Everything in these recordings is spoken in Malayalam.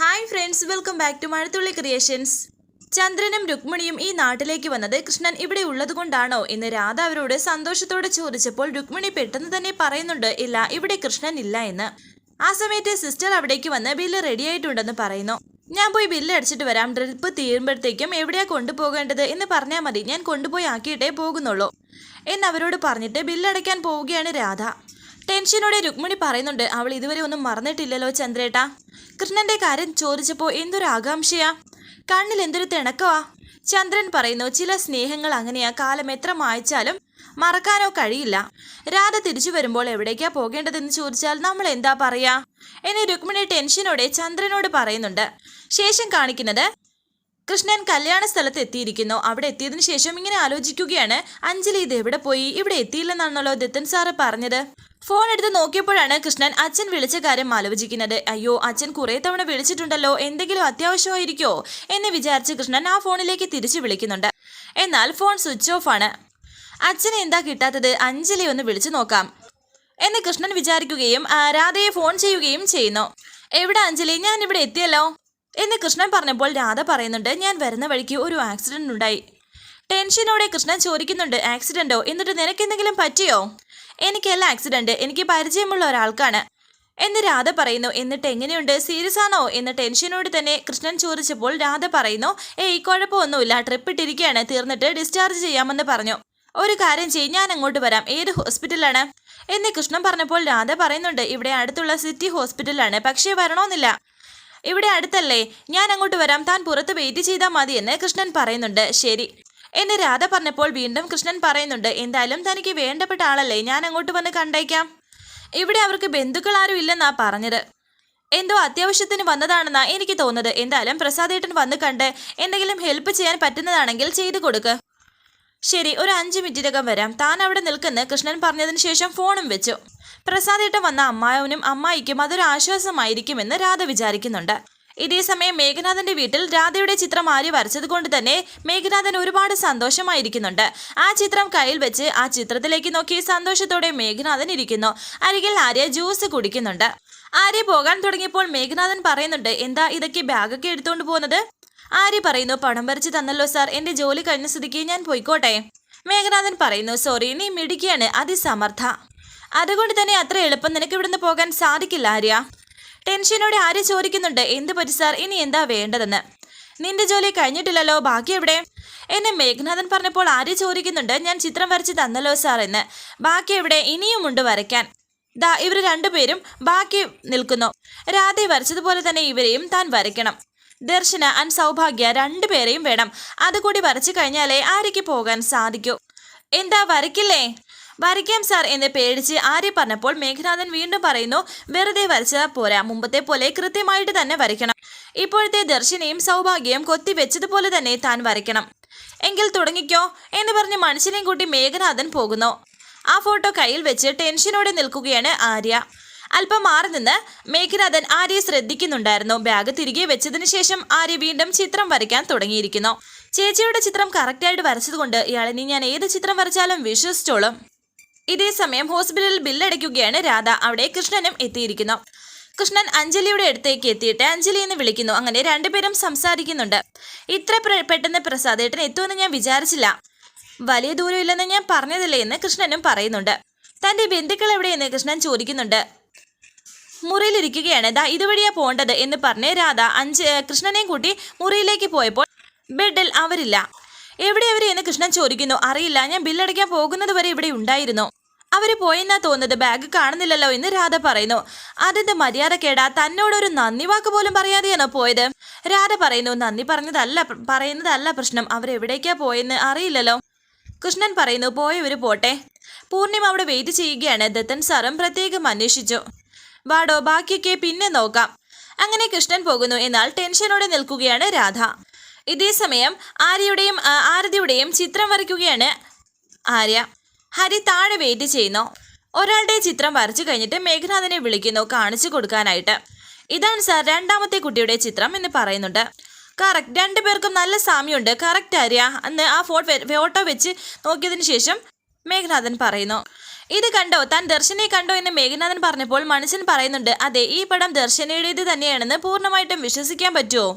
Hi friends welcome back to Mazhathulli creations ചന്ദ്രനും രുക്മിണിയും ഈ നാട്ടിലേക്ക് വന്നത് കൃഷ്ണൻ ഇവിടെ ഉള്ളതുകൊണ്ടാണോ എന്ന് രാധ അവരോട് സന്തോഷത്തോടെ ചോദിച്ചപ്പോൾ രുക്മിണി പെട്ടെന്ന് തന്നെ പറയുന്നുണ്ട് ഇല്ല ഇവിടെ കൃഷ്ണൻ ഇല്ല എന്ന്. ആ സമയത്ത് സിസ്റ്റർ അവിടേക്ക് വന്ന് ബില്ല് റെഡി ആയിട്ടുണ്ടെന്ന് പറയുന്നു. ഞാൻ പോയി ബില്ല് അടിച്ചിട്ട് വരാം ട്രിപ്പ് തീരുമ്പോഴത്തേക്കും എവിടെയാ കൊണ്ടുപോകേണ്ടത് എന്ന് പറഞ്ഞാൽ മതി ഞാൻ കൊണ്ടുപോയി ആക്കിയിട്ടേ പോകുന്നുള്ളൂ എന്നവരോട് പറഞ്ഞിട്ട് ബില്ല് അടയ്ക്കാൻ പോവുകയാണ് രാധ. ടെൻഷനോടെ രുക്മിണി പറയുന്നുണ്ട് അവൾ ഇതുവരെ ഒന്നും മറന്നിട്ടില്ലല്ലോ ചന്ദ്രേട്ടാ. കൃഷ്ണന്റെ കാര്യം ചോദിച്ചപ്പോൾ എന്തൊരു ആകാംക്ഷയാ. കണ്ണിൽ എന്തൊരു തിണക്കവാ. ചന്ദ്രൻ പറയുന്നു ചില സ്നേഹങ്ങൾ അങ്ങനെയാ. കാലം എത്ര മായച്ചാലും മറക്കാനോ കഴിയില്ല. രാധ തിരിച്ചു വരുമ്പോൾ എവിടേക്കാ പോകേണ്ടതെന്ന് ചോദിച്ചാൽ നമ്മൾ എന്താ പറയാ? എന്ന് രുക്മിണി ടെൻഷനോടെ ചന്ദ്രനോട് പറയുന്നുണ്ട്. ശേഷം കാണിക്കുന്നത് കൃഷ്ണൻ കല്യാണ സ്ഥലത്ത് എത്തിയിരിക്കുന്നു. അവിടെ എത്തിയതിനു ശേഷം ഇങ്ങനെ ആലോചിക്കുകയാണ്. അഞ്ജലി ഇത് എവിടെ പോയി? ഇവിടെ എത്തിയില്ലെന്നാണല്ലോ ദത്തൻ സാറ് പറഞ്ഞത്. ഫോൺ എടുത്ത് നോക്കിയപ്പോഴാണ് കൃഷ്ണൻ അച്ഛൻ വിളിച്ച കാര്യം ആലോചിക്കുന്നത്. അയ്യോ അച്ഛൻ കുറെ തവണ വിളിച്ചിട്ടുണ്ടല്ലോ. എന്തെങ്കിലും അത്യാവശ്യമായിരിക്കോ? എന്ന് വിചാരിച്ച് കൃഷ്ണൻ ആ ഫോണിലേക്ക് തിരിച്ചു വിളിക്കുന്നുണ്ട്. എന്നാൽ ഫോൺ സ്വിച്ച് ഓഫ് ആണ്. അച്ഛനെ എന്താ കിട്ടാത്തത്? അഞ്ജലി ഒന്ന് വിളിച്ചു നോക്കാം. എന്ന് കൃഷ്ണൻ വിചാരിക്കുകയും രാധയെ ഫോൺ ചെയ്യുകയും ചെയ്യുന്നു. എവിടെ അഞ്ജലി? ഞാൻ ഇവിടെ എത്തിയല്ലോ. എന്ന് കൃഷ്ണൻ പറഞ്ഞപ്പോൾ രാധ പറയുന്നുണ്ട് ഞാൻ വരുന്ന വഴിക്ക് ഒരു ആക്സിഡന്റ് ഉണ്ടായി. ടെൻഷനോടെ കൃഷ്ണൻ ചോദിക്കുന്നുണ്ട് ആക്സിഡന്റോ എന്നിട്ട് നിനക്ക് എന്തെങ്കിലും പറ്റിയോ? എനിക്കല്ല ആക്സിഡന്റ് എനിക്ക് പരിചയമുള്ള ഒരാൾക്കാണ്. എന്ന് രാധ പറയുന്നു. എന്നിട്ട് എങ്ങനെയുണ്ട്? സീരിയസ് ആണോ? എന്ന് ടെൻഷനോട് തന്നെ കൃഷ്ണൻ ചോദിച്ചപ്പോൾ രാധ പറയുന്നു ഏയ് കുഴപ്പമൊന്നുമില്ല. ട്രിപ്പ് ഇട്ടിരിക്കുകയാണ്. തീർന്നിട്ട് ഡിസ്ചാർജ് ചെയ്യാമെന്ന് പറഞ്ഞു. ഒരു കാര്യം ചെയ്യും ഞാൻ അങ്ങോട്ട് വരാം. ഏത് ഹോസ്പിറ്റലാണ് എന്ന് കൃഷ്ണൻ പറഞ്ഞപ്പോൾ രാധ പറയുന്നുണ്ട് ഇവിടെ അടുത്തുള്ള സിറ്റി ഹോസ്പിറ്റലാണ് പക്ഷേ വരണമെന്നില്ല. ഇവിടെ അടുത്തല്ലേ? ഞാൻ അങ്ങോട്ട് വരാം. താൻ പുറത്ത് വെയിറ്റ് ചെയ്താൽ മതി എന്ന് കൃഷ്ണൻ പറയുന്നുണ്ട്. ശരി. എന്ന് രാധ പറഞ്ഞപ്പോൾ വീണ്ടും കൃഷ്ണൻ പറയുന്നുണ്ട് എന്തായാലും തനിക്ക് വേണ്ടപ്പെട്ട ആളല്ലേ. ഞാൻ അങ്ങോട്ട് വന്ന് കണ്ടേക്കാം. ഇവിടെ അവർക്ക് ബന്ധുക്കൾ ആരും ഇല്ലെന്നാ പറഞ്ഞത്. എന്തോ അത്യാവശ്യത്തിന് വന്നതാണെന്നാ എനിക്ക് തോന്നുന്നത്. എന്തായാലും പ്രസാദേട്ടൻ വന്ന് കണ്ട് എന്തെങ്കിലും ഹെൽപ്പ് ചെയ്യാൻ പറ്റുന്നതാണെങ്കിൽ ചെയ്തു കൊടുക്ക്. ശരി ഒരു അഞ്ച് മിനിറ്റിനകം വരാം. താൻ അവിടെ നിൽക്കുന്ന കൃഷ്ണൻ പറഞ്ഞതിന് ശേഷം ഫോണും വെച്ചു. പ്രസാദേട്ടൻ വന്ന അമ്മാവനും അമ്മായിക്കും അതൊരു ആശ്വാസമായിരിക്കുമെന്ന് രാധ വിചാരിക്കുന്നുണ്ട്. ഇതേസമയം മേഘനാഥന്റെ വീട്ടിൽ രാധയുടെ ചിത്രം ആര്യ വരച്ചത് കൊണ്ട് തന്നെ മേഘനാഥൻ ഒരുപാട് സന്തോഷമായിരിക്കുന്നുണ്ട്. ആ ചിത്രം കയ്യിൽ വെച്ച് ആ ചിത്രത്തിലേക്ക് നോക്കി സന്തോഷത്തോടെ മേഘനാഥൻ ഇരിക്കുന്നു. അരികിൽ ആര്യ ജ്യൂസ് കുടിക്കുന്നുണ്ട്. ആര്യ പോകാൻ തുടങ്ങിയപ്പോൾ മേഘനാഥൻ പറയുന്നുണ്ട് എന്താ ഇതൊക്കെ ബാഗൊക്കെ എടുത്തുകൊണ്ട് പോകുന്നത്? ആര്യ പറയുന്നു പണം വരച്ച് തന്നല്ലോ സാർ എന്റെ ജോലി കഴിഞ്ഞ സ്ഥിതിക്ക് ഞാൻ പോയിക്കോട്ടെ. മേഘനാഥൻ പറയുന്നു സോറി നീ മിടിക്കുകയാണ് അതിസമർത്ഥ. അതുകൊണ്ട് തന്നെ അത്ര എളുപ്പം നിനക്ക് ഇവിടുന്ന് പോകാൻ സാധിക്കില്ല ആര്യ. ടെൻഷനോടെ ആര്യ ചോദിക്കുന്നുണ്ട് എന്ത് പറ്റി സാർ? ഇനി എന്താ വേണ്ടതെന്ന്? നിന്റെ ജോലി കഴിഞ്ഞിട്ടില്ലല്ലോ ബാക്കി എവിടെ? എന്നെ മേഘനാഥൻ പറഞ്ഞപ്പോൾ ആര്യ ചോദിക്കുന്നുണ്ട് ഞാൻ ചിത്രം വരച്ച് തന്നല്ലോ സാർ എന്ന്. ബാക്കി എവിടെ? ഇനിയുമുണ്ട് വരയ്ക്കാൻ. ദാ ഇവർ രണ്ടുപേരും ബാക്കി നിൽക്കുന്നു. രാധയെ വരച്ചതുപോലെ തന്നെ ഇവരെയും താൻ വരയ്ക്കണം. ദർശന ആൻഡ് സൗഭാഗ്യ രണ്ടുപേരെയും വേണം. അതുകൂടി വരച്ചു കഴിഞ്ഞാലേ ആര്യയ്ക്ക് പോകാൻ സാധിക്കൂ. എന്താ വരയ്ക്കില്ലേ? വരയ്ക്കാം സാർ എന്ന് പേടിച്ച് ആര്യ പറഞ്ഞപ്പോൾ മേഘനാഥൻ വീണ്ടും പറയുന്നു വെറുതെ വരച്ചാൽ പോരാ. മുമ്പത്തെ പോലെ കൃത്യമായിട്ട് തന്നെ വരയ്ക്കണം. ഇപ്പോഴത്തെ ദർശനയും സൗഭാഗ്യവും കൊത്തിവെച്ചതുപോലെ തന്നെ താൻ വരയ്ക്കണം. എങ്കിൽ തുടങ്ങിക്കോ എന്ന് പറഞ്ഞ് മനുഷ്യനെയും കൂട്ടി മേഘനാഥൻ പോകുന്നു. ആ ഫോട്ടോ കയ്യിൽ വെച്ച് ടെൻഷനോടെ നിൽക്കുകയാണ് ആര്യ. അല്പം മാറി നിന്ന് മേഘനാഥൻ ആര്യയെ ശ്രദ്ധിക്കുന്നുണ്ടായിരുന്നു. ബാഗ് തിരികെ വെച്ചതിന് ശേഷം ആര്യ വീണ്ടും ചിത്രം വരയ്ക്കാൻ തുടങ്ങിയിരിക്കുന്നു. ചേച്ചിയുടെ ചിത്രം കറക്റ്റായിട്ട് വരച്ചതുകൊണ്ട് ഇയാളിനി ഞാൻ ഏത് ചിത്രം വരച്ചാലും വിശ്വസിച്ചോളും. ഇതേ സമയം ഹോസ്പിറ്റലിൽ ബില്ലടയ്ക്കുകയാണ് രാധ. അവിടെ കൃഷ്ണനും എത്തിയിരിക്കുന്നു. കൃഷ്ണൻ അഞ്ജലിയുടെ അടുത്തേക്ക് എത്തിയിട്ട് അഞ്ജലി എന്ന് വിളിക്കുന്നു. അങ്ങനെ രണ്ടുപേരും സംസാരിക്കുന്നുണ്ട്. ഇത്ര പെട്ടെന്ന് പ്രസാദേട്ടൻ എത്തുമെന്ന് ഞാൻ വിചാരിച്ചില്ല. വലിയ ദൂരമില്ലെന്ന് ഞാൻ പറഞ്ഞതല്ലേ എന്ന് കൃഷ്ണനും പറയുന്നുണ്ട്. തന്റെ ബന്ധുക്കൾ എവിടെയെന്ന് കൃഷ്ണൻ ചോദിക്കുന്നുണ്ട്. മുറിയിലിരിക്കുകയാണ്. ദാ ഇതുവഴിയാ പോണ്ടത് എന്ന് പറഞ്ഞ് രാധ അഞ്ച് കൃഷ്ണനെയും കൂട്ടി മുറിയിലേക്ക് പോയപ്പോൾ ബെഡിൽ അവരില്ല. എവിടെ അവരെയെന്ന് കൃഷ്ണൻ ചോദിക്കുന്നു. അറിയില്ല. ഞാൻ ബില്ലടയ്ക്കാൻ പോകുന്നത് വരെ ഇവിടെ ഉണ്ടായിരുന്നു. അവർ പോയെന്നാ തോന്നുന്നത്? ബാഗ് കാണുന്നില്ലല്ലോ എന്ന് രാധ പറയുന്നു. അതിന്റെ മര്യാദ കേടാ തന്നോടൊരു നന്ദി വാക്ക് പോലും പറയാതെയാണോ പോയത്? രാധ പറയുന്നു നന്ദി പറഞ്ഞതല്ല പറയുന്നതല്ല പ്രശ്നം. അവരെവിടേക്കാ പോയെന്ന് അറിയില്ലല്ലോ. കൃഷ്ണൻ പറയുന്നു പോയവര് പോട്ടെ. പൂർണിമ അവിടെ വെയിറ്റ് ചെയ്യുകയാണ്. ദത്തൻ സാറും പ്രത്യേകം അന്വേഷിച്ചു. വാടോ ബാക്കിയൊക്കെ പിന്നെ നോക്കാം. അങ്ങനെ കൃഷ്ണൻ പോകുന്നു. എന്നാൽ ടെൻഷനോടെ നിൽക്കുകയാണ് രാധ. ഇതേ സമയം ആര്യയുടെയും ആരതിയുടെയും ചിത്രം വരയ്ക്കുകയാണ് ആര്യ. ഹരി താഴെ വെയിറ്റ് ചെയ്യുന്നു. ഒരാളുടെ ചിത്രം വരച്ചു കഴിഞ്ഞിട്ട് മേഘനാഥനെ വിളിക്കുന്നു കാണിച്ചു കൊടുക്കാനായിട്ട്. ഇതാണ് സാർ രണ്ടാമത്തെ കുട്ടിയുടെ ചിത്രം എന്ന് പറയുന്നുണ്ട്. കറക്റ്റ് രണ്ടുപേർക്കും നല്ല സാമ്യമുണ്ട്. കറക്റ്റ് അറിയാം അന്ന് ആ ഫോട്ടോ ഫോട്ടോ വെച്ച് നോക്കിയതിന് ശേഷം മേഘനാഥൻ പറയുന്നു. ഇത് കണ്ടോ? താൻ ദർശനെ കണ്ടോ എന്ന് മേഘനാഥൻ പറഞ്ഞപ്പോൾ മനുഷ്യൻ പറയുന്നുണ്ട് അതെ ഈ പടം ദർശനയുടേത് തന്നെയാണെന്ന് പൂർണമായിട്ടും വിശ്വസിക്കാൻ പറ്റുമോ?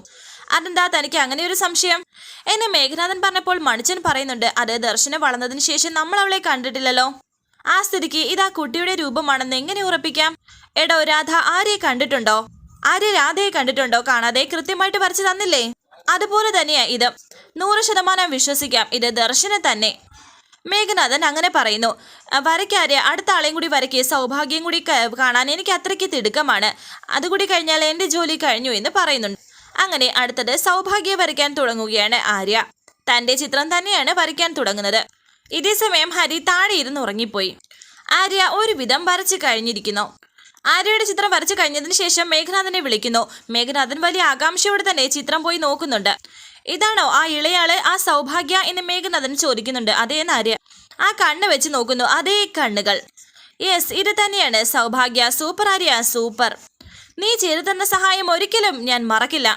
അതെന്താ തനിക്ക് അങ്ങനെ ഒരു സംശയം? എന്നെ മേഘനാഥൻ പറഞ്ഞപ്പോൾ മണിച്ചൻ പറയുന്നുണ്ട് അത് ദർശനം വളർന്നതിന് ശേഷം നമ്മൾ അവളെ കണ്ടിട്ടില്ലല്ലോ. ആ സ്ഥിതിക്ക് ഇത് കുട്ടിയുടെ രൂപമാണെന്ന് എങ്ങനെ ഉറപ്പിക്കാം? എടോ രാധ ആരെ കണ്ടിട്ടുണ്ടോ? ആര്യ രാധയെ കണ്ടിട്ടുണ്ടോ? കാണാതെ കൃത്യമായിട്ട് വരച്ചു തന്നില്ലേ? അതുപോലെ തന്നെയാ ഇത്. നൂറ് ശതമാനം വിശ്വസിക്കാം ഇത് ദർശന തന്നെ. മേഘനാഥൻ അങ്ങനെ പറയുന്നു "അ, വരയ്ക്കാരെ അടുത്ത ആളെയും കൂടി വരയ്ക്ക്. സൗഭാഗ്യം കൂടി കാണാൻ എനിക്ക് അത്രയ്ക്ക് തിടുക്കമാണ്. അതുകൂടി കഴിഞ്ഞാൽ എന്റെ ജോലി കഴിഞ്ഞു എന്ന് പറയുന്നുണ്ട്. അങ്ങനെ അടുത്തത് സൗഭാഗ്യ വരയ്ക്കാൻ തുടങ്ങുകയാണ് ആര്യ. തന്റെ ചിത്രം തന്നെയാണ് വരയ്ക്കാൻ തുടങ്ങുന്നത്. ഇതേ സമയം ഹരി താഴെ ഇരുന്ന് ഉറങ്ങിപ്പോയി. ആര്യ ഒരുവിധം വരച്ചു കഴിഞ്ഞിരിക്കുന്നു. ആര്യയുടെ ചിത്രം വരച്ചു കഴിഞ്ഞതിന് ശേഷം മേഘനാഥനെ വിളിക്കുന്നു. മേഘനാഥൻ വലിയ ആകാംക്ഷയോടെ തന്നെ ചിത്രം പോയി നോക്കുന്നുണ്ട്. ഇതാണോ ആ ഇളയാൾ ആ സൗഭാഗ്യ എന്ന് മേഘനാഥൻ ചോദിക്കുന്നുണ്ട്. അതേ ആര്യ ആ കണ്ണ് വെച്ച് നോക്കുന്നു. അതേ കണ്ണുകൾ. യെസ് ഇത് തന്നെയാണ്. Saubhagya super Arya super. നീ ചെയ്തു തന്ന സഹായം ഒരിക്കലും ഞാൻ മറക്കില്ല.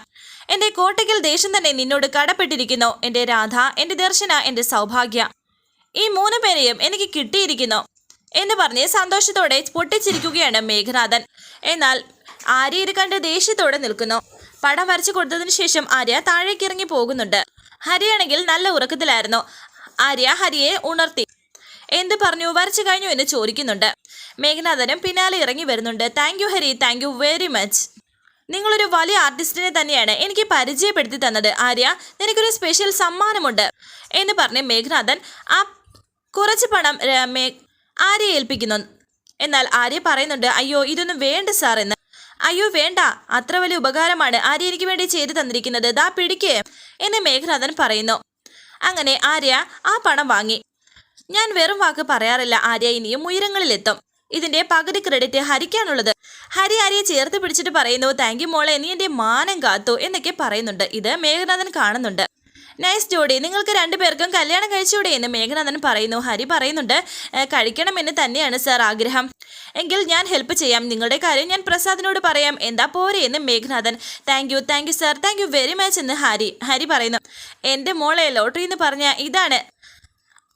എന്റെ കോട്ടയ്ക്കൽ ദേശം തന്നെ നിന്നോട് കടപ്പെട്ടിരിക്കുന്നു. എന്റെ രാധ എന്റെ ദർശന എന്റെ സൗഭാഗ്യ. ഈ മൂന്ന് പേരെയും എനിക്ക് കിട്ടിയിരിക്കുന്നു എന്ന് പറഞ്ഞ് സന്തോഷത്തോടെ പൊട്ടിച്ചിരിക്കുകയാണ് മേഘനാഥൻ. എന്നാൽ ആര്യ ഇത് കണ്ട് ദേഷ്യത്തോടെ നിൽക്കുന്നു. പടം വരച്ചു കൊടുത്തതിന് ശേഷം ആര്യ താഴേക്ക് ഇറങ്ങി പോകുന്നുണ്ട്. ഹരിയാണെങ്കിൽ നല്ല ഉറക്കത്തിലായിരുന്നു. ആര്യ ഹരിയെ ഉണർത്തി. എന്ത് പറഞ്ഞു? വരച്ചു കഴിഞ്ഞു എന്ന് ചോദിക്കുന്നുണ്ട്. മേഘനാഥനും പിന്നാലെ ഇറങ്ങി വരുന്നുണ്ട്. Thank Hari. Thank very much. നിങ്ങളൊരു വലിയ ആർട്ടിസ്റ്റിനെ തന്നെയാണ് എനിക്ക് പരിചയപ്പെടുത്തി തന്നത്. ആര്യ നിനക്കൊരു സ്പെഷ്യൽ സമ്മാനമുണ്ട്. എന്ന് പറഞ്ഞ് മേഘനാഥൻ ആ കുറച്ച് പണം മേ ആര്യ ഏൽപ്പിക്കുന്നു. എന്നാൽ ആര്യ പറയുന്നുണ്ട് അയ്യോ ഇതൊന്നും വേണ്ട സാർ എന്ന്. അയ്യോ വേണ്ട. അത്ര വലിയ ഉപകാരമാണ് ആര്യ എനിക്ക് വേണ്ടി ചെയ്തു തന്നിരിക്കുന്നത്. ദാ പിടിക്കേ. എന്ന് മേഘനാഥൻ പറയുന്നു. അങ്ങനെ ആര്യ ആ പണം വാങ്ങി. ഞാൻ വെറും വാക്ക് പറയാറില്ല. ആര്യ ഇനിയും ഉയരങ്ങളിലെത്തും. ഇതിന്റെ പകുതി ക്രെഡിറ്റ് ഹരിക്കാനുള്ളത്. ഹരി ഹരിയെ ചേർത്ത് പിടിച്ചിട്ട് പറയുന്നു താങ്ക് യു മോളെ നീ എന്റെ മാനം കാത്തു എന്നൊക്കെ പറയുന്നുണ്ട്. ഇത് മേഘനാഥൻ കാണുന്നുണ്ട്. നൈസ് ജോഡി നിങ്ങൾക്ക് രണ്ടുപേർക്കും കല്യാണം കഴിച്ചൂടെ എന്ന് മേഘനാഥൻ പറയുന്നു. ഹരി പറയുന്നുണ്ട് "ഏ, കഴിക്കണമെന്ന് തന്നെയാണ് സാർ ആഗ്രഹം. എങ്കിൽ ഞാൻ ഹെൽപ്പ് ചെയ്യാം. നിങ്ങളുടെ കാര്യം ഞാൻ പ്രസാദിനോട് പറയാം. എന്താ പോരെ? എന്ന് Meghanathan thank you thank you sir thank you very much എന്ന് ഹരി ഹരി പറയുന്നു. എന്റെ മോളെ ലോട്ടറി എന്ന് പറഞ്ഞ ഇതാണ്.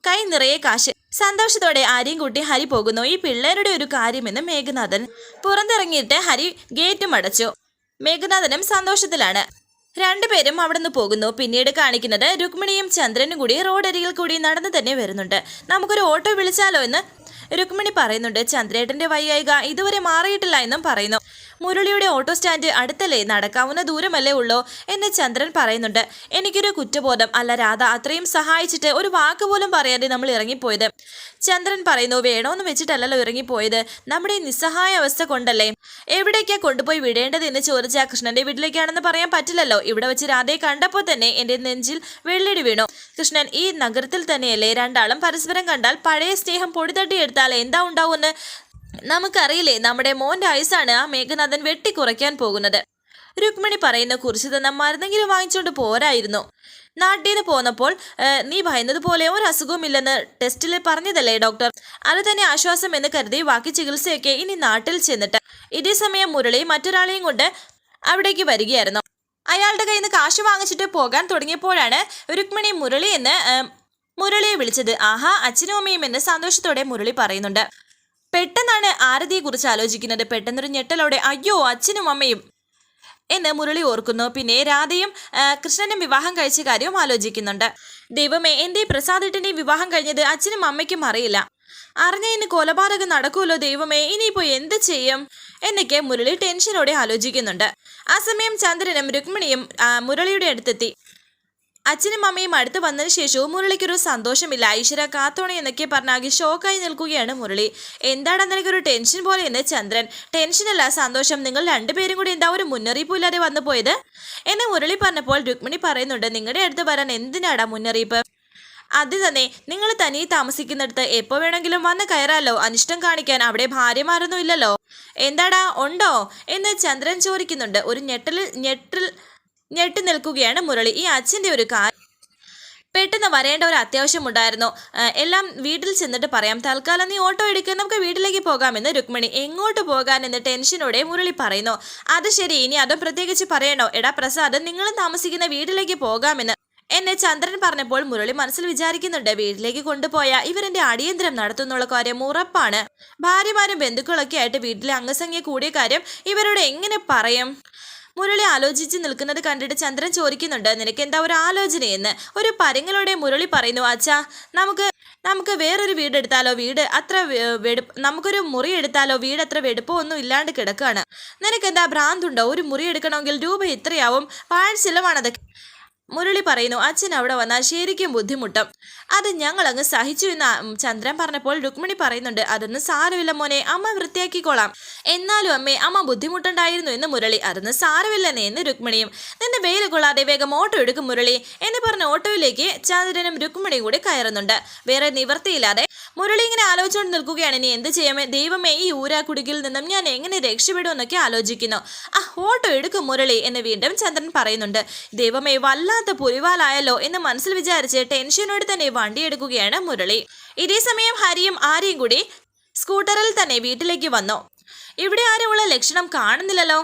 കൈ നിറയെ കാശ്. സന്തോഷത്തോടെ ആരെയും കൂട്ടി ഹരി പോകുന്നു. ഈ പിള്ളേരുടെ ഒരു കാര്യമെന്ന് മേഘനാഥൻ പുറത്തിറങ്ങിയിട്ട് ഹരി ഗേറ്റും അടച്ചു. മേഘനാഥനും സന്തോഷത്തിലാണ്. രണ്ടുപേരും അവിടുന്ന് പോകുന്നു. പിന്നീട് കാണിക്കുന്നത് രുക്മിണിയും ചന്ദ്രനും കൂടി റോഡരികിൽ കൂടി നടന്നു തന്നെ വരുന്നുണ്ട്. നമുക്കൊരു ഓട്ടോ വിളിച്ചാലോ എന്ന് രുക്മിണി പറയുന്നുണ്ട് ചന്ദ്രേട്ടന്റെ വൈകായിക ഇതുവരെ മാറിയിട്ടില്ല എന്നും പറയുന്നു. മുരളിയുടെ ഓട്ടോ സ്റ്റാൻഡ് അടുത്തല്ലേ? നടക്കാവുന്ന ദൂരമല്ലേ ഉള്ളൂ? എന്ന് ചന്ദ്രൻ പറയുന്നുണ്ട് എനിക്കൊരു കുറ്റബോധം. അല്ല രാധ അത്രയും സഹായിച്ചിട്ട് ഒരു വാക്ക് പോലും പറയാതെ നമ്മൾ ഇറങ്ങിപ്പോയത്. ചന്ദ്രൻ പറയുന്നു വേണോന്ന് വെച്ചിട്ടല്ലല്ലോ ഇറങ്ങിപ്പോയത്. നമ്മുടെ ഈ നിസ്സഹായ അവസ്ഥ കൊണ്ടല്ലേ? എവിടേക്കാ കൊണ്ടുപോയി വിടേണ്ടത്? എന്ന് ചോദിച്ച കൃഷ്ണന്റെ വീട്ടിലേക്കാണെന്ന് പറയാൻ പറ്റില്ലല്ലോ. ഇവിടെ വെച്ച് രാധയെ കണ്ടപ്പോൾ തന്നെ എന്റെ നെഞ്ചിൽ വെള്ളിടി വീണു. കൃഷ്ണൻ ഈ നഗരത്തിൽ തന്നെയല്ലേ? രണ്ടാളും പരസ്പരം കണ്ടാൽ പഴയ സ്നേഹം പൊടിതട്ടിയെടുത്താൽ എന്താ ഉണ്ടാവുമെന്ന് നമുക്കറിയില്ലേ? നമ്മുടെ മോന്റെ ആയുസാണ് ആ മേഘനാഥൻ വെട്ടിക്കുറയ്ക്കാൻ പോകുന്നത്. രുക്മിണി പറയുന്ന കുറിച്ച് തന്ന മരുന്നെങ്കിലും വാങ്ങിച്ചുകൊണ്ട് പോരായിരുന്നു. നാട്ടിൽ നിന്ന് പോന്നപ്പോൾ നീ ഭയന്നതുപോലെ ഒരു അസുഖവുമില്ലെന്ന് ടെസ്റ്റിൽ പറഞ്ഞതല്ലേ ഡോക്ടർ? അത് തന്നെ ആശ്വാസം എന്ന് കരുതി ബാക്കി ചികിത്സയൊക്കെ ഇനി നാട്ടിൽ ചെന്നിട്ട് ഇതേ സമയം മുരളി മറ്റൊരാളെയും കൊണ്ട് അവിടേക്ക് വരികയായിരുന്നു. അയാളുടെ കയ്യിൽ നിന്ന് കാശ് വാങ്ങിച്ചിട്ട് പോകാൻ തുടങ്ങിയപ്പോഴാണ് രുക്മിണി മുരളി എന്ന് മുരളിയെ വിളിച്ചത്. ആഹാ അച്ഛനും അമ്മയും എന്ന് സന്തോഷത്തോടെ മുരളി പറയുന്നുണ്ട്. പെട്ടെന്നാണ് ആരതിയെ കുറിച്ച് ആലോചിക്കുന്നത്. പെട്ടെന്നൊരു ഞെട്ടലോടെ അയ്യോ അച്ഛനും അമ്മയും എന്ന് മുരളി ഓർക്കുന്നു. പിന്നെ രാധയും കൃഷ്ണനും വിവാഹം കഴിച്ച കാര്യവും ആലോചിക്കുന്നുണ്ട്. ദൈവമേ എന്റെ പ്രസാദിട്ടിന്റെ വിവാഹം കഴിഞ്ഞത് അച്ഛനും അമ്മയ്ക്കും അറിയില്ല. അറിഞ്ഞ ഇന്ന് കൊലപാതകം നടക്കുമല്ലോ ദൈവമേ ഇനിയിപ്പോ എന്ത് ചെയ്യും? എന്നൊക്കെ മുരളി ടെൻഷനോടെ ആലോചിക്കുന്നുണ്ട്. ആ സമയം ചന്ദ്രനും രുക്മിണിയും മുരളിയുടെ അടുത്തെത്തി. അച്ഛനും അമ്മയും അടുത്ത് വന്നതിന് ശേഷവും മുരളിക്കൊരു സന്തോഷമില്ല. ഈശ്വര കാത്തോണി എന്നൊക്കെ പറഞ്ഞാകെ ഷോക്കായി നിൽക്കുകയാണ് മുരളി. എന്താണ് ടെൻഷൻ പോലെ എന്ന് ചന്ദ്രൻ? ടെൻഷനല്ല സന്തോഷം. നിങ്ങൾ രണ്ടുപേരും കൂടി എന്താ ഒരു മുന്നറിയിപ്പ് ഇല്ലാതെ വന്നു പോയത്? എന്ന് മുരളി പറഞ്ഞപ്പോൾ രുക്മിണി പറയുന്നുണ്ട് നിങ്ങളുടെ അടുത്ത് വരാൻ എന്തിനാടാ മുന്നറിയിപ്പ്? അത് തന്നെ. നിങ്ങൾ തനിയെ താമസിക്കുന്നിടത്ത് എപ്പോൾ വേണമെങ്കിലും വന്ന് കയറാലോ. അനിഷ്ടം കാണിക്കാൻ അവിടെ ഭാര്യമാരൊന്നും ഇല്ലല്ലോ. എന്താടാ ഉണ്ടോ? എന്ന് ചന്ദ്രൻ ചോദിക്കുന്നുണ്ട്. ഒരു ഞെട്ടൽ ഞെട്ടൽ ഞെട്ടി നിൽക്കുകയാണ് മുരളി. ഈ അച്ഛന്റെ ഒരു കാര്യം പെട്ടെന്ന് വരേണ്ട ഒരു അത്യാവശ്യമുണ്ടായിരുന്നു എല്ലാം വീട്ടിൽ ചെന്നിട്ട് പറയാം. തൽക്കാലം നീ ഓട്ടോ എടുക്കുക നമുക്ക് വീട്ടിലേക്ക് പോകാമെന്ന് രുക്മിണി എങ്ങോട്ട് പോകാൻ എന്ന് ടെൻഷനോടെ മുരളി പറയുന്നു. അത് ശരി ഇനി അതും പ്രത്യേകിച്ച് പറയണോ? എടാ പ്രസാദ് നിങ്ങളും താമസിക്കുന്ന വീട്ടിലേക്ക് പോകാമെന്ന്. എന്നെ ചന്ദ്രൻ പറഞ്ഞപ്പോൾ മുരളി മനസ്സിൽ വിചാരിക്കുന്നുണ്ട് വീട്ടിലേക്ക് കൊണ്ടുപോയ ഇവരെന്റെ അടിയന്തരം നടത്തുന്നുള്ള കാര്യം ഉറപ്പാണ്. ഭാര്യമാരും ബന്ധുക്കളൊക്കെ ആയിട്ട് വീട്ടിലെ അംഗസംഖ്യ കൂടിയ കാര്യം ഇവരോട് എങ്ങനെ പറയും? മുരളി ആലോചിച്ച് നിൽക്കുന്നത് കണ്ടിട്ട് ചന്ദ്രൻ ചോദിക്കുന്നുണ്ട് നിനക്ക് എന്താ ഒരു ആലോചനയെന്ന്? ഒരു പരങ്ങളോടെ മുരളി പറയുന്നു അച്ഛാ നമുക്ക് നമുക്ക് വേറൊരു വീട് എടുത്താലോ? വീട് അത്ര നമുക്കൊരു മുറി എടുത്താലോ? വീട് അത്ര വെടുപ്പോ ഒന്നും ഇല്ലാണ്ട് കിടക്കുകയാണ് നിനക്കെന്താ ഭ്രാന്തുണ്ടോ? ഒരു മുറി എടുക്കണമെങ്കിൽ രൂപ ഇത്രയാവും പാഴ് ചിലവാണതൊക്കെ. മുരളി പറയുന്നു അച്ഛൻ അവിടെ വന്നാൽ ശരിക്കും ബുദ്ധിമുട്ടും. അത് ഞങ്ങൾ അങ്ങ് സഹിച്ചു എന്ന് ചന്ദ്രൻ പറഞ്ഞപ്പോൾ രുക്മിണി പറയുന്നുണ്ട് അതൊന്നും സാരമില്ല മോനെ അമ്മ വൃത്തിയാക്കിക്കോളാം. എന്നാലും അമ്മേ അമ്മ ബുദ്ധിമുട്ടുണ്ടായിരുന്നു എന്ന് മുരളി അതൊന്നും സാരമില്ലെന്നേ എന്ന് രുക്മിണിയും നിന്റെ വെയിൽ കൊള്ളാതെ വേഗം ഓട്ടോ എടുക്കും മുരളി എന്ന് പറഞ്ഞ ഓട്ടോയിലേക്ക് ചന്ദ്രനും രുക്മിണിയും കൂടി കയറുന്നുണ്ട്. വേറെ നിവർത്തിയില്ലാതെ മുരളി ഇങ്ങനെ ആലോചിച്ചുകൊണ്ട് നിൽക്കുകയാണ് ഇനി എന്ത് ചെയ്യാമേ ദൈവമേ ഈ ഊരാക്കുടുക്കിൽ നിന്നും ഞാൻ എങ്ങനെ രക്ഷപ്പെടുമെന്നൊക്കെ ആലോചിക്കുന്നു. ആ ഓട്ടോ എടുക്കും മുരളി എന്ന് വീണ്ടും ചന്ദ്രൻ പറയുന്നുണ്ട്. ദൈവമേ വല്ലാത്ത പുലിവാലായല്ലോ എന്ന് മനസ്സിൽ വിചാരിച്ച് ടെൻഷനോട് തന്നെ വണ്ടി എടുക്കുകയാണ് മുരളി ഇതേസമയം ഹരിയും ആരെയും കൂടി സ്കൂട്ടറിൽ തന്നെ വീട്ടിലേക്ക് വന്നു. ഇവിടെ ആരുമുള്ള ലക്ഷണം കാണുന്നില്ലല്ലോ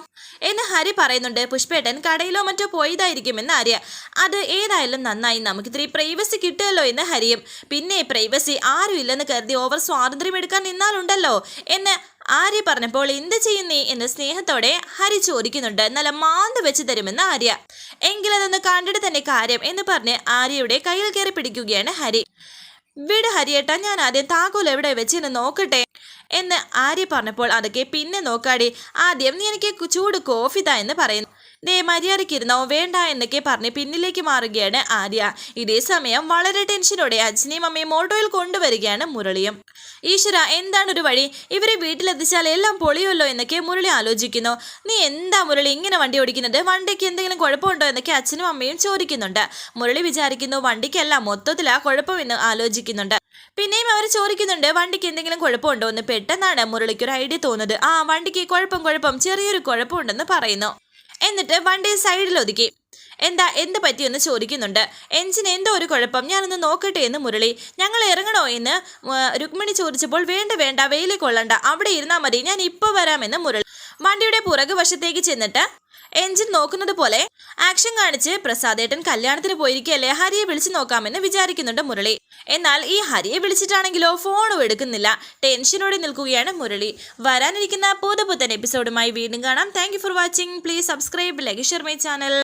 എന്ന് ഹരി പറയുന്നുണ്ട്. പുഷ്പേട്ടൻ കടയിലോ മറ്റോ പോയതായിരിക്കുമെന്ന് ആര്യ. അത് ഏതായാലും നന്നായി. നമുക്ക് ഇത്തിരി പ്രൈവസി കിട്ടുമല്ലോ എന്ന് ഹരിയും. പിന്നെ പ്രൈവസി ആരും ഇല്ലെന്ന് കരുതി ഓവർ സ്വാതന്ത്ര്യം എടുക്കാൻ നിന്നാലുണ്ടല്ലോ എന്ന് ആര്യ പറഞ്ഞപ്പോൾ എന്ത് ചെയ്യുന്നേ എന്ന് സ്നേഹത്തോടെ ഹരി ചോദിക്കുന്നുണ്ട്. നല്ല മാന്ത വെച്ച് തരുമെന്ന് ആര്യ. എങ്കിലതൊന്ന് കണ്ടിട്ട് തന്നെ കാര്യം എന്ന് പറഞ്ഞ് ആര്യയുടെ കയ്യിൽ കയറി പിടിക്കുകയാണ് ഹരി. വിട് ഹരിയേട്ടാ ഞാൻ ആദ്യം താക്കോൽ എവിടെ വെച്ചിരുന്ന് നോക്കട്ടെ എന്ന് ആര്യ പറഞ്ഞപ്പോൾ അതൊക്കെ പിന്നെ നോക്കാടി. ആദ്യം നീ എനിക്ക് ചൂട് കോഫി താ എന്ന് പറയുന്നു. ദേ മര്യാദയ്ക്കിരുന്നോ? വേണ്ട എന്നൊക്കെ പറഞ്ഞ് പിന്നിലേക്ക് മാറുകയാണ് ആര്യ. ഇതേ സമയം വളരെ ടെൻഷനോടെ അച്ഛനെയും അമ്മയും ഓട്ടോയിൽ കൊണ്ടുവരികയാണ് മുരളിയും. ഈശ്വര എന്താണ് ഒരു വഴി? ഇവരെ വീട്ടിലെത്തിച്ചാൽ എല്ലാം പൊളിയുമല്ലോ എന്നൊക്കെ മുരളി ആലോചിക്കുന്നു. നീ എന്താ മുരളി ഇങ്ങനെ വണ്ടി ഓടിക്കുന്നത്? വണ്ടിക്ക് എന്തെങ്കിലും കുഴപ്പമുണ്ടോ എന്നൊക്കെ അച്ഛനും അമ്മയും ചോദിക്കുന്നുണ്ട്. മുരളി വിചാരിക്കുന്നു വണ്ടിക്കല്ല മൊത്തത്തിലാ കുഴപ്പമെന്ന് ആലോചിക്കുന്നുണ്ട്. പിന്നെയും അവർ ചോദിക്കുന്നുണ്ട് വണ്ടിക്ക് എന്തെങ്കിലും കുഴപ്പമുണ്ടോ എന്ന്? പെട്ടെന്നാണ് മുരളിക്ക് ഒരു ഐഡിയ തോന്നുന്നത്. ആ വണ്ടിക്ക് കുഴപ്പം കുഴപ്പം ചെറിയൊരു കുഴപ്പമുണ്ടെന്ന് പറയുന്നു. എന്നിട്ട് വണ്ടി സൈഡിൽ ഒതുക്കി. എന്താ എന്ത് പറ്റിയെന്ന് ചോദിക്കുന്നുണ്ട്. എഞ്ചിന് എന്തോ ഒരു കുഴപ്പം. ഞാനൊന്ന് നോക്കട്ടെ എന്ന് മുരളി. ഞങ്ങൾ ഇറങ്ങണോ എന്ന് രുക്മിണി ചോദിച്ചപ്പോൾ വേണ്ട വേണ്ട വെയിലിൽ കൊള്ളണ്ട. അവിടെ ഇരുന്നാൽ മതി. ഞാൻ ഇപ്പോൾ വരാമെന്ന് മുരളി. വണ്ടിയുടെ പുറകു വശത്തേക്ക് ചെന്നിട്ട് എഞ്ചിൻ നോക്കുന്നത് പോലെ ആക്ഷൻ കാണിച്ച് പ്രസാദേട്ടൻ കല്യാണത്തിന് പോയിരിക്കല്ലേ ഹരിയെ വിളിച്ചു നോക്കാമെന്ന് വിചാരിക്കുന്നുണ്ട് മുരളി. എന്നാൽ ഈ ഹരിയെ വിളിച്ചിട്ടാണെങ്കിലോ? ഫോണും എടുക്കുന്നില്ല. ടെൻഷനോടെ നിൽക്കുകയാണ് മുരളി. വരാനിരിക്കുന്ന പുതുപുത്തൻ എപ്പിസോഡുമായി വീണ്ടും കാണാം. Thank for watching please subscribe like share my channel